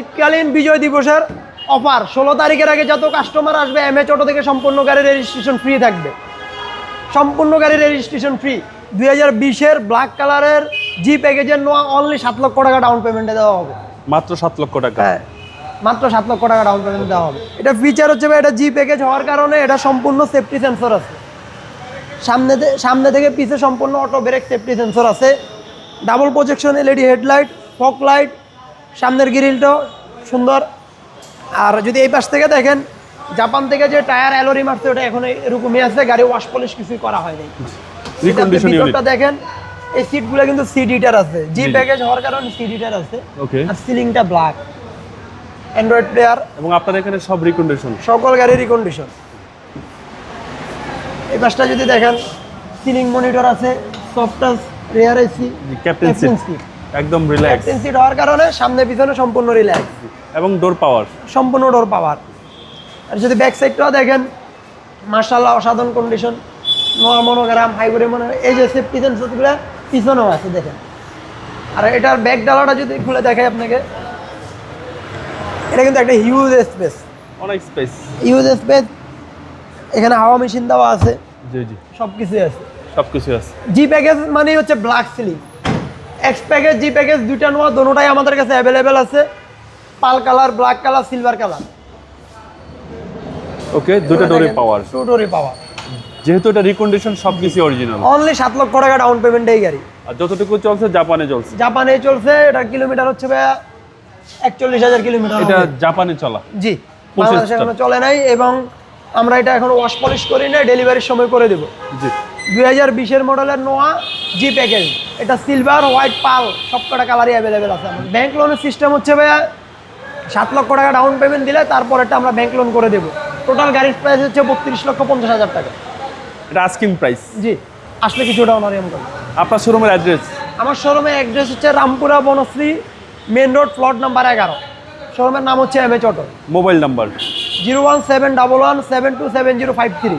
শীতকালীন বিজয় দিবসের অফার। ষোলো তারিখের আগে যত কাস্টমার আসবে এম অটো থেকে সম্পূর্ণ গাড়ির রেজিস্ট্রেশন ফ্রি থাকবে। সম্পূর্ণ গাড়ির রেজিস্ট্রেশন ফ্রি দুই হাজার বিশের ব্ল্যাক কালারের জি প্যাকেজের নোয়া অনলি সাত লক্ষ টাকা ডাউন পেমেন্টে দেওয়া হবে। মাত্র সাত লক্ষ টাকা? হ্যাঁ। মাত্র সাত লক্ষ টাকা ডাউন পেমেন্ট দেওয়া হবে। এটা ফিচার হচ্ছে এটা জি প্যাকেজ হওয়ার কারণে এটা সম্পূর্ণ সেফটি সেন্সর আছে। সামনে সামনে থেকে পিছে সম্পূর্ণ অটো ব্রেক সেফটি সেন্সর আছে। Double projection LED headlight fog light সামনের গ্রিলটাও সুন্দর। আর যদি এই পাশ থেকে দেখেন জাপান থেকে যে টায়ার অ্যালোরি মারছে ওটা এখন এরকমই আছে গাড়ি ওয়াশ পলিশ কিছুই করা হয়নি। ইউনিট ভিতরটা দেখেন এই সিটগুলো কিন্তু সিট হিটার আছে। জি প্যাকেজ হওয়ার কারণে সিট হিটার আছে। ওকে আর সিলিংটা ব্ল্যাক অ্যান্ড্রয়েড প্লেয়ার এবং আপনাদের এখানে সব রিকন্ডিশন সকল গাড়িরই রিকন্ডিশন এই পাশটা যদি দেখেন সিলিং মনিটর আছে soft touch rear AC captain seat একদম রিল্যাক্স সিট হওয়ার কারণে সামনে পিছনে সম্পূর্ণ রিল্যাক্স এবং ডোর পাওয়ার সম্পূর্ণ ডোর পাওয়ার আর যদি ব্যাক সাইডটাও দেখেন মার্শাল্লাহ অসাধারণ কন্ডিশন নোয়া মনোগ্রাম হাইব্রিড মনে এই যে সেফটি সেন্সরগুলো পিছনেও আছে দেখেন। আর এটার ব্যাক ডালাটা যদি খুলে দেখাই আপনাকে এটা কিন্তু একটা হিউজ স্পেস অনেক স্পেস হিউজ স্পেস এখানে হাওয়া মেশিন দেওয়া আছে। জি জি। সব কিছুই আছে। সব কিছু আছে। জি প্যাকেজ মানে হচ্ছে black ceiling X package G package দুইটা নোয়া দোনোটাই আমাদের কাছে অ্যাভেলেবেল আছে। Pearl colour black colour silver colour. Okay দুটো ডোরে পাওয়ার টু ডোরে পাওয়ার যেহেতু এটা রিকন্ডিশন সব কিছু অরিজিনাল অনলি সাত লক্ষ টাকা ডাউন পেমেন্ট এই গাড়ি। আর যতটুকু চলছে জাপানে চলছে। জাপানে চলছে এটার কিলোমিটার হচ্ছে ভাইয়া একচল্লিশ হাজার কিলোমিটার এটা জাপানে চলা। জি। বাংলাদেশে এখনও চলে নাই এবং আমরা এটা এখন ওয়াশ পলিশ করি না ডেলিভারির সময় করে দেবো। জি। দুই হাজার বিশের মডেলের নোয়া জি প্যাকেজ এটা সিলভার হোয়াইট পাল সব কটা কালারই অ্যাভেলেবেল আছে আমার ব্যাঙ্ক লোনের সিস্টেম হচ্ছে ভাইয়া সাত লক্ষ টাকা ডাউন পেমেন্ট দিলে তারপরেটা আমরা ব্যাঙ্ক লোন করে দেবো। টোটাল গাড়ির প্রাইস হচ্ছে বত্রিশ লক্ষ পঞ্চাশ হাজার টাকা। এটা আস্কিং প্রাইস জি আসলে কিছু কিছুটা অনারিয়াম করে আপনার শোরুমের অ্যাড্রেস আমার শোরুমের অ্যাড্রেস হচ্ছে Rampura Banasree main road plot number এগারো। শোরুমের নাম হচ্ছে M A automobile number zero one seven double one seven two seven zero five three